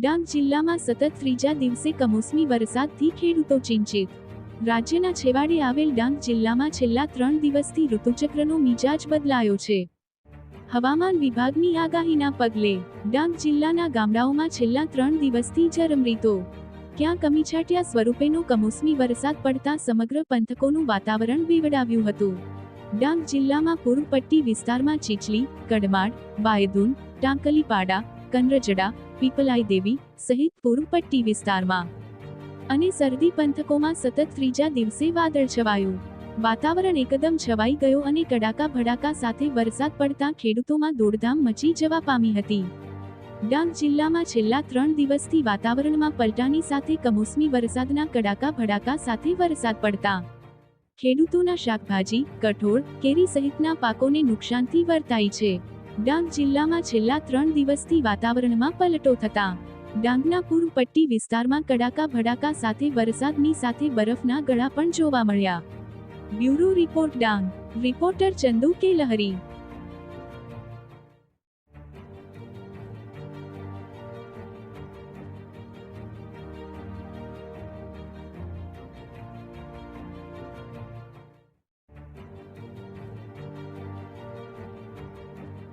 ડાંગ જિલ્લામાં સતત ત્રીજા દિવસે કમોસમી વરસાદથી ખેડૂતો ચિંતિત. રાજ્યના છેવાડે આવેલ ડાંગ જિલ્લામાં છેલ્લા ત્રણ દિવસથી ઋતુચક્રનો મિજાજ બદલાયો છે. હવામાન વિભાગની આગાહીના પગલે ડાંગ જિલ્લાના ગામડાઓમાં છેલ્લા ત્રણ દિવસથી ઝરમરીતો ક્યાં કમીછાટિયા સ્વરૂપેનો કમોસમી વરસાદ પડતા સમગ્ર પંથકોનું વાતાવરણ બીવડાવ્યું હતું. ડાંગ જિલ્લામાં પૂર્વ પટ્ટી વિસ્તારમાં ચીચલી, કડમાડ બાયદુન ટાંકલીપાડા કંડરજડા પીપલાઈ દેવી સહિત પૂર્વ પટ્ટી વિસ્તારમાં. અને સરદી પંથકોમાં સતત ત્રીજા દિવસે વાદળ છવાયું. વાતાવરણ એકદમ છવાઈ ગયો અને કડાકા ભડાકા સાથે વરસાદ પડતા ખેડૂતોમાં દોડધામ મચી જવા પામી હતી. ડાંગ જિલ્લામાં છેલ્લા ત્રણ દિવસથી વાતાવરણમાં પલટાની સાથે કમોસમી વરસાદના કડાકા ભડાકા સાથે વરસાદ પડતા. ખેડૂતોના શાકભાજી, કઠોળ, કેરી સહિતના પાકોને નુકસાનથી વર્તાય છે. ડાંગ જિલ્લામાં છેલ્લા ત્રણ દિવસથી વાતાવરણમાં પલટો થતા. ડાંગના પૂર્વ પટ્ટી વિસ્તારમાં કડાકા ભડાકા સાથે વરસાદની સાથે બરફના ગળા પણ જોવા મળ્યા. Bureau report Dang. Reporter Chandu K Lahari